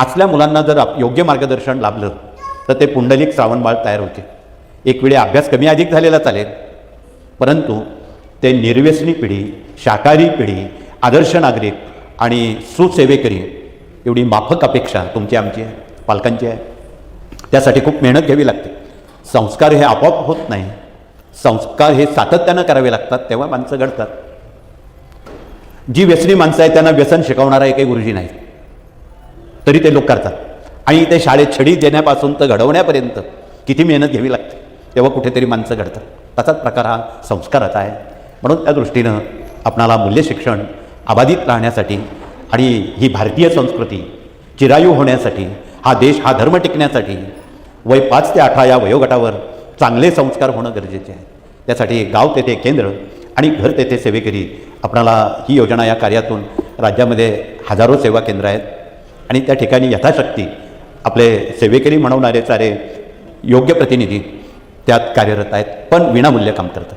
असल्या मुलांना जर आप- योग्य मार्गदर्शन लाभलं तर ते पुंडलिक श्रावणबाळ तयार होते. एक वेळी अभ्यास कमी अधिक झालेला चालेल परंतु ते निर्व्यसनी पिढी शाकाहारी पिढी आदर्श नागरिक आणि सुसेवेकरी एवढी माफक अपेक्षा तुमची आमची आहे पालकांची आहे. त्यासाठी खूप मेहनत घ्यावी लागते. संस्कार हे आपोआप होत नाही. संस्कार हे सातत्यानं करावे लागतात तेव्हा माणसं घडतात. जी व्यसनी माणसं आहेत त्यांना व्यसन शिकवणारा एकही गुरुजी नाही. तरी ते लोक करतात. आणि ते शाळेत छडी देण्यापासून तर घडवण्यापर्यंत किती मेहनत घ्यावी लागते तेव्हा कुठेतरी माणसं घडतात. तसाच प्रकार हा संस्काराचा आहे. म्हणून त्या दृष्टीनं आपणाला मूल्य शिक्षण अबाधित राहण्यासाठी आणि ही भारतीय संस्कृती चिरायू होण्यासाठी हा देश हा धर्म टिकण्यासाठी वय पाच ते अठरा या वयोगटावर चांगले संस्कार होणं गरजेचे आहे. त्यासाठी गाव तेथे केंद्र आणि घर तेथे सेवेकरी आपणाला ही योजना या कार्यातून राज्यामध्ये हजारो सेवा केंद्र आहेत. आणि त्या ठिकाणी यथाशक्ती आपले सेवेकरी म्हणवणारे सारे योग्य प्रतिनिधी त्यात कार्यरत आहेत पण विनामूल्य काम करतात.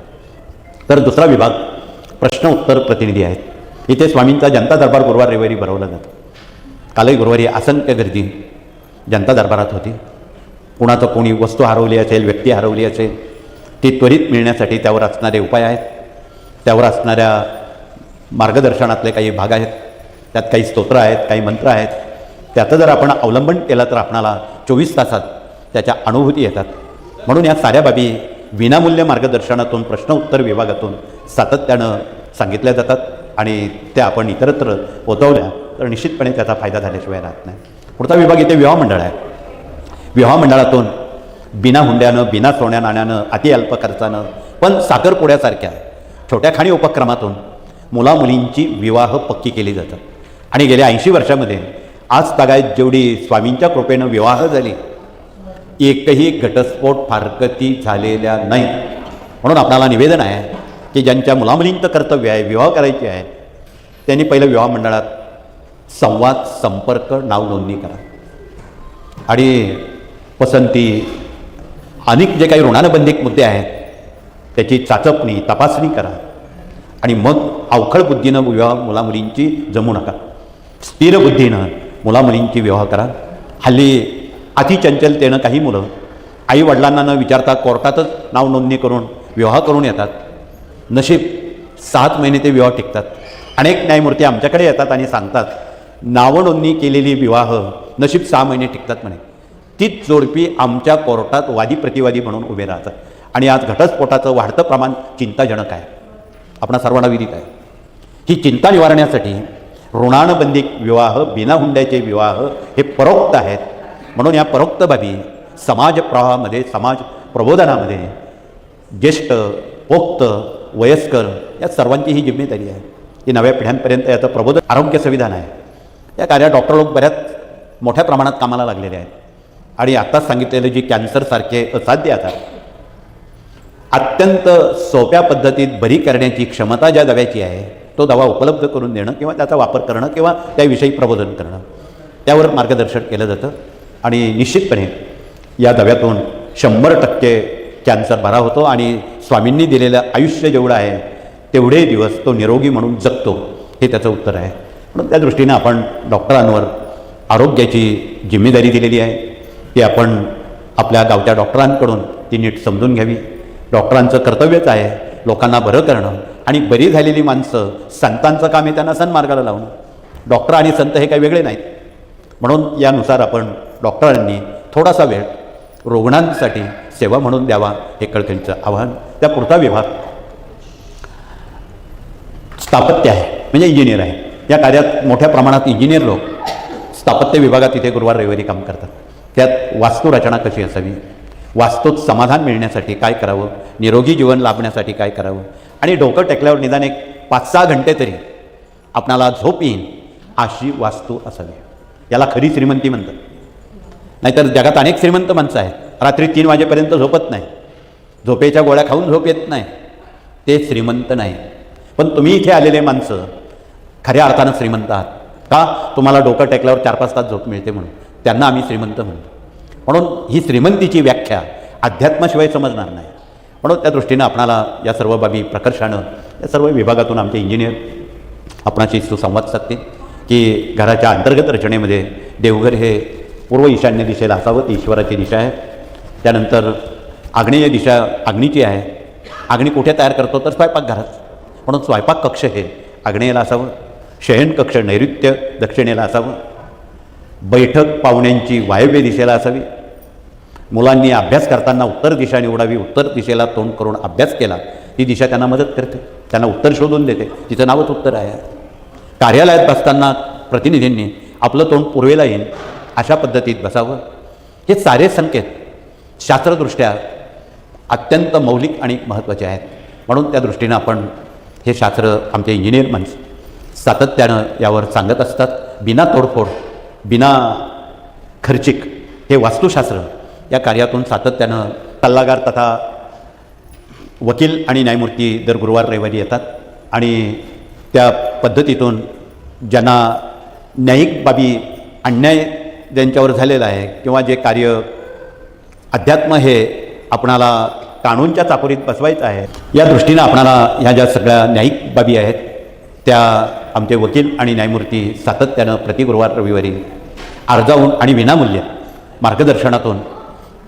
तर दुसरा विभाग प्रश्न उत्तर प्रतिनिधी आहेत. इथे स्वामींचा जनता दरबार गुरुवार रविवारी भरवला जातो. कालही गुरुवारी असंख्य गर्दी जनता दरबारात होती. कुणाचं कोणी वस्तू हरवली असेल व्यक्ती हरवली असेल ती त्वरित मिळण्यासाठी त्यावर असणारे उपाय आहेत. त्यावर असणाऱ्या मार्गदर्शनातले काही भाग आहेत. त्यात काही स्तोत्र आहेत काही मंत्र आहेत. त्याचं जर आपण अवलंबन केलं तर आपणाला चोवीस तासात त्याच्या अनुभूती येतात. म्हणून या साऱ्या बाबी विनामूल्य मार्गदर्शनातून प्रश्न उत्तर विभागातून सातत्यानं सांगितल्या जातात आणि त्या आपण इतरत्र ओतवल्या तर निश्चितपणे त्याचा फायदा झाल्याशिवाय राहत नाही. पुढचा विभाग इथे विवाह मंडळ आहे. विवाह मंडळातून बिना हुंड्यानं बिना सोन्या नाण्यानं अति अल्प खर्चानं पण साखरपुड्यासारख्या छोट्या खाणी उपक्रमातून मुलामुलींची विवाह पक्की केली जातात. आणि गेल्या ऐंशी वर्षामध्ये आज तगायत जेवढी स्वामींच्या कृपेनं विवाह झाले एकही घटस्फोट फारकती झालेल्या नाही. म्हणून आपल्याला निवेदन आहे की ज्यांच्या मुलामुलींचं कर्तव्य आहे विवाह करायचे आहे त्यांनी पहिलं विवाह मंडळात संवाद संपर्क नाव नोंदणी करा. आणि पसंती अनेक जे काही ऋणानुबंधिक मुद्दे आहेत त्याची चाचपणी तपासणी करा. आणि मग अवखळ बुद्धीनं विवाह मुलामुलींची जमू नका. स्थिर बुद्धीनं मुलामुलींची विवाह करा. हल्ली अतिचंचलतेनं काही मुलं आई वडिलांना न विचारता कोर्टातच नाव नोंदणी करून विवाह करून येतात. नशीब सात महिने ते विवाह टिकतात. अनेक न्यायमूर्ती आमच्याकडे येतात आणि सांगतात नावनोंदणी केलेली विवाह नशीब सहा महिने टिकतात म्हणे. तीच जोडपी आमच्या कोर्टात वादी प्रतिवादी म्हणून उभे राहतात. आणि आज घटस्फोटाचं वाढतं प्रमाण चिंताजनक आहे. आपणा सर्वांना विदित आहे. ही चिंता निवारण्यासाठी ऋणानुबंधिक विवाह बिना हुंड्याचे विवाह हे परोक्त आहेत. म्हणून या परोक्त बाबी समाज प्रवाहामध्ये समाज प्रबोधनामध्ये ज्येष्ठ पोक्त वयस्कर या सर्वांची ही जिम्मेदारी आहे. की नव्या पिढ्यांपर्यंत याचं प्रबोधन आरोग्य संविधान आहे. या कार्यात डॉक्टर लोक बऱ्याच मोठ्या प्रमाणात कामाला लागलेले आहेत. आणि आत्ताच सांगितलेले जी कॅन्सरसारखे असाध्य आता अत्यंत सोप्या पद्धतीत बरी करण्याची क्षमता ज्या दव्याची आहे तो दवा उपलब्ध करून देणं किंवा त्याचा वापर करणं किंवा त्याविषयी प्रबोधन करणं. त्यावर मार्गदर्शन केलं जातं. आणि निश्चितपणे या दव्यातून शंभर टक्के कॅन्सर बरा होतो आणि स्वामींनी दिलेलं आयुष्य जेवढं आहे तेवढे दिवस तो निरोगी म्हणून जगतो हे त्याचं उत्तर आहे. म्हणून त्या दृष्टीनं आपण डॉक्टरांवर आरोग्याची जिम्मेदारी दिलेली आहे ती आपण आपल्या गावच्या डॉक्टरांकडून ती नीट समजून घ्यावी. डॉक्टरांचं कर्तव्यच आहे लोकांना बरं करणं आणि बरी झालेली माणसं संतांचं काम आहे त्यांना सन्मार्गाला लावणं. डॉक्टर आणि संत हे काही वेगळे नाहीत. म्हणून यानुसार आपण डॉक्टरांनी थोडासा वेळ रुग्णांसाठी सेवा म्हणून द्यावा हे कळकळीचं आव्हान. त्या पुढचा विभाग स्थापत्य आहे म्हणजे इंजिनियर आहे. या कार्यात मोठ्या प्रमाणात इंजिनियर लोक स्थापत्य विभागात इथे गुरुवार रविवारी काम करतात. त्यात वास्तुरचना कशी असावी? वास्तूत समाधान मिळण्यासाठी काय करावं? निरोगी जीवन लाभण्यासाठी काय करावं? आणि डोकं टेकल्यावर निदान एक पाच सहा घंटे तरी आपणाला झोप येईन अशी वास्तू असावी. याला खरी श्रीमंती म्हणतात. नाहीतर जगात अनेक श्रीमंत माणसं आहेत. रात्री तीन वाजेपर्यंत झोपत नाही. झोपेच्या गोळ्या खाऊन झोप येत नाही. ते श्रीमंत नाही. पण तुम्ही इथे आलेले माणसं खऱ्या अर्थानं श्रीमंत आहात. का? तुम्हाला डोकं टेकल्यावर चार पाच तास झोप मिळते म्हणून. त्यांना आम्ही श्रीमंत म्हणतो. म्हणून ही श्रीमंतीची व्याख्या अध्यात्माशिवाय समजणार नाही. म्हणून त्या दृष्टीनं आपणाला या सर्व बाबी प्रकर्षानं या सर्व विभागातून आमचे इंजिनियर आपणाशी सुसंवाद साधतील की घराच्या अंतर्गत रचनेमध्ये देवघर हे पूर्व ईशान्य दिशेला असावं ती ईश्वराची दिशा आहे. त्यानंतर आग्नेय दिशा अग्नीची आहे. अग्नी कुठे तयार करतो? तर स्वयंपाकघरात म्हणून स्वयंपाक कक्ष हे आग्नेयला असावं शयन कक्ष नैऋत्य दक्षिणेला असावं बैठक पाहुण्यांची वायव्य दिशेला असावी मुलांनी अभ्यास करताना उत्तर दिशा निवडावी उत्तर दिशेला तोंड करून अभ्यास केला ती दिशा त्यांना मदत करते त्यांना उत्तर शोधून देते तिचं नावच उत्तर आहे. कार्यालयात बसताना प्रतिनिधींनी आपलं तोंड पूर्वेला येईल अशा पद्धतीत बसावं. हे सारे संकेत शास्त्रदृष्ट्या अत्यंत मौलिक आणि महत्त्वाचे आहेत. म्हणून त्या दृष्टीनं आपण हे शास्त्र आमचे इंजिनियर माणसं सातत्यानं यावर सांगत असतात. बिना तोडफोड बिना खर्चिक हे वास्तुशास्त्र या कार्यातून सातत्यानं सल्लागार तथा वकील आणि न्यायमूर्ती दर गुरुवार रविवारी येतात आणि त्या पद्धतीतून ज्यांना न्यायिक बाबी अन्याय ज्यांच्यावर झालेला आहे किंवा जे कार्य अध्यात्म हे आपणाला कानूनच्या चाकोरीत बसवायचं आहे या दृष्टीनं आपणाला ह्या ज्या सगळ्या न्यायिक बाबी आहेत त्या आमचे वकील आणि न्यायमूर्ती सातत्यानं प्रति गुरुवार रविवारी अर्जावून आणि विनामूल्य मार्गदर्शनातून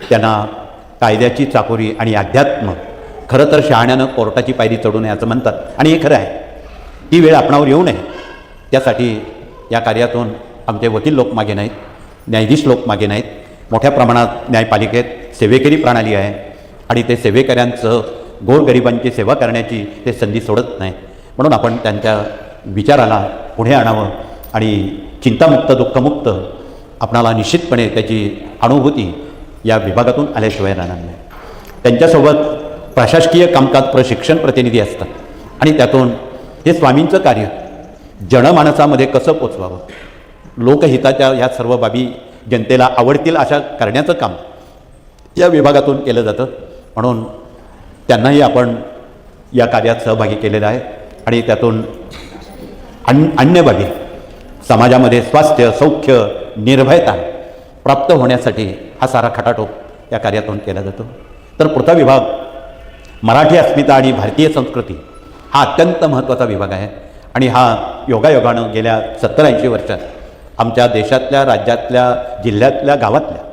त्यांना कायद्याची चाकोरी आणि अध्यात्म खरं तर शहाण्यानं कोर्टाची पायरी चढू नये असं म्हणतात. आणि हे खरं आहे. ती वेळ आपणावर येऊ नये. त्यासाठी या कार्यातून आमचे वकील लोक मागे नाहीत न्यायाधीश लोक मागे नाहीत. मोठ्या प्रमाणात न्यायपालिकेत सेवेकरी प्रणाली आहे आणि ते सेवेकऱ्यांचं गोरगरिबांची सेवा करण्याची ते संधी सोडत नाही म्हणून आपण त्यांच्या विचाराला पुढे आणावं आणि चिंतामुक्त दुःखमुक्त आपणाला निश्चितपणे त्याची अनुभूती या विभागातून आल्याशिवाय राहणार नाही. त्यांच्यासोबत प्रशासकीय कामकाज प्रशिक्षण प्रतिनिधी असतात आणि त्यातून हे स्वामींचं कार्य जनमानसामध्ये कसं पोचवावं? लोकहिताच्या या सर्व बाबी जनतेला आवडतील अशा करण्याचं काम या विभागातून केलं जातं. म्हणून त्यांनाही आपण या कार्यात सहभागी केलेलं आहे आणि त्यातून अन अन्य बाबी समाजामध्ये स्वास्थ्य सौख्य निर्भयता प्राप्त होण्यासाठी हा सारा खटाटोप या कार्यातून केला जातो. तर पुढचा विभाग मराठी अस्मिता आणि भारतीय संस्कृती हा अत्यंत महत्त्वाचा विभाग आहे. आणि हा योगायोगानं गेल्या सत्तर ऐंशी वर्षात आमच्या देशातल्या राज्यातल्या जिल्ह्यातल्या गावातल्या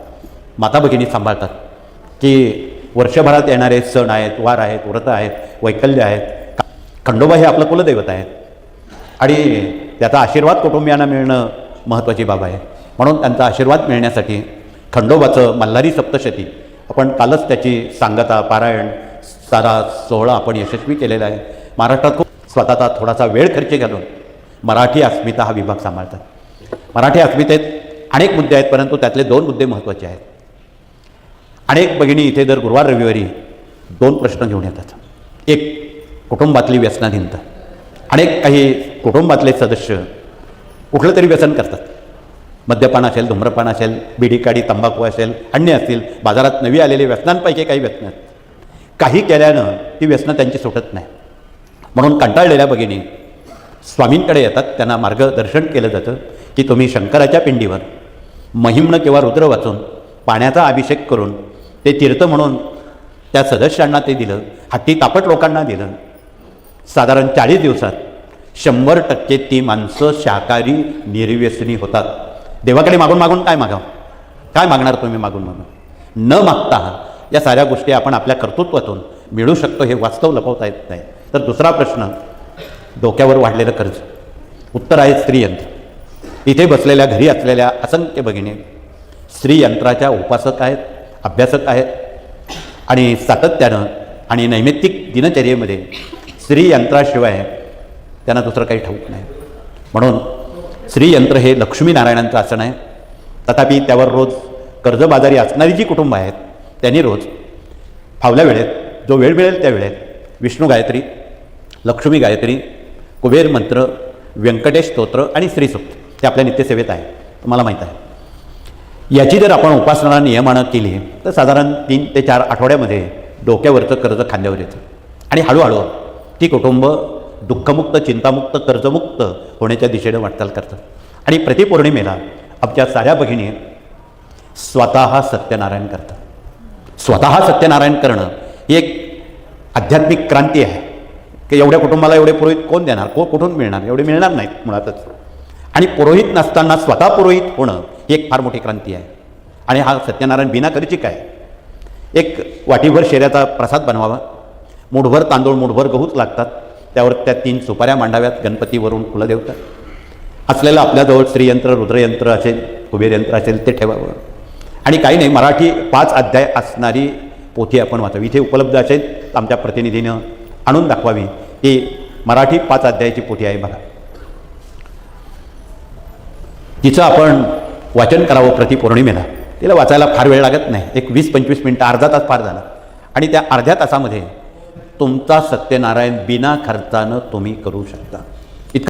माता भगिनी सांभाळतात की वर्षभरात येणारे सण आहेत वार आहेत व्रत आहेत वैकल्य आहेत खंडोबा हे आपलं कुलदैवत आहे आणि त्याचा आशीर्वाद कुटुंबियांना मिळणं महत्त्वाची बाब आहे. म्हणून त्यांचा आशीर्वाद मिळण्यासाठी खंडोबाचं मल्हारी सप्तशती. आपण कालच त्याची सांगता पारायण सारा सोहळा आपण यशस्वी केलेला आहे. महाराष्ट्रात खूप स्वतःचा थोडासा वेळ खर्च घालून मराठी अस्मिता हा विभाग सांभाळतात. मराठी अस्मितेत अनेक मुद्दे आहेत परंतु त्यातले दोन मुद्दे महत्त्वाचे आहेत. अनेक भगिनी इथे दर गुरुवार रविवारी दोन प्रश्न घेऊन येतात. एक कुटुंबातली व्यसनाधीनता. अनेक काही कुटुंबातले सदस्य कुठलं तरी व्यसन करतात. मद्यपान असेल धूम्रपान असेल बिडी काडी तंबाखू असेल अन्य असतील बाजारात नवी आलेले व्यसनांपैकी काही व्यसन. काही केल्यानं ती व्यसनं त्यांची सुटत नाही. म्हणून कंटाळलेल्या भगिनी स्वामींकडे येतात त्यांना मार्गदर्शन केलं जातं की तुम्ही शंकराच्या पिंडीवर महिम्न किंवा रुद्र वाचून पाण्याचा अभिषेक करून ते तीर्थ म्हणून त्या सदस्यांना ते दिलं हट्टी तापट लोकांना दिलं. साधारण चाळीस दिवसात शंभर टक्के ती माणसं शाकाहारी निर्व्यसनी होतात. देवाकडे मागून मागून काय मागावं? काय मागणार तुम्ही मागून मागून? न मागता या साऱ्या गोष्टी आपण आपल्या कर्तृत्वातून मिळू शकतो हे वास्तव लपवता येत नाही. तर दुसरा प्रश्न डोक्यावर वाढलेलं कर्ज. उत्तर आहे स्त्रीयंत्र. इथे बसलेल्या घरी असलेल्या असंख्य भगिनी स्त्रीयंत्राच्या उपासक आहेत अभ्यासक आहेत आणि सातत्यानं आणि नैमित्तिक दिनचर्येमध्ये स्त्रीयंत्राशिवाय त्यांना दुसरं काही ठाऊक नाही. म्हणून स्त्रीयंत्र हे लक्ष्मीनारायणांचं आसन आहे. तथापि त्यावर रोज कर्जबाजारी असणारी जी कुटुंब आहेत त्यांनी रोज फावल्या वेळेत जो वेळ मिळेल त्या वेळेत विष्णू गायत्री लक्ष्मी गायत्री कुबेर मंत्र व्यंकटेश स्तोत्र आणि श्रीसूक्त ते आपल्या नित्यसेवेत आहे. तुम्हाला माहीत आहे. याची जर आपण उपासना नियमानं केली तर साधारण तीन ते चार आठवड्यामध्ये डोक्यावरचं कर्ज खांद्यावर येतं. आणि हळूहळू ती कुटुंब दुःखमुक्त चिंतामुक्त कर्जमुक्त होण्याच्या दिशेनं वाटचाल करतात. आणि प्रतिपौर्णिमेला आमच्या साऱ्या भगिनी स्वतः सत्यनारायण करतात. स्वतः सत्यनारायण करणं ही एक आध्यात्मिक क्रांती आहे. की एवढ्या कुटुंबाला एवढे पुरोहित कोण देणार? को कुठून मिळणार? एवढे मिळणार नाहीत मुळातच. आणि पुरोहित नसताना स्वतः पुरोहित होणं ही एक फार मोठी क्रांती आहे. आणि हा सत्यनारायण बिना खर्चिक आहे एक वाटीभर शेऱ्याचा प्रसाद बनवावा. मुठभर तांदूळ मुठभर गहूच लागतात. त्यावर त्या तीन सुपाऱ्या मांडाव्यात गणपतीवरून कुलदेवता. असलेलं आपल्याजवळ श्रीयंत्र रुद्रयंत्र असेल कुबेरयंत्र असेल ते ठेवावं. आणि काही नाही मराठी पाच अध्याय असणारी पोथी आपण वाचावी. इथे उपलब्ध असेल आमच्या प्रतिनिधीनं आणून दाखवावी. ही मराठी पाच अध्यायाची पोथी आहे बघा. तिचं आपण वाचन करावं प्रति पौर्णिमेला. तिला वाचायला फार वेळ लागत नाही. एक वीस पंचवीस मिनटं अर्धा तास फार झाला. आणि त्या अर्ध्या तासामध्ये तुमचा सत्यनारायण बिना खर्चानं तुम्ही करू शकता.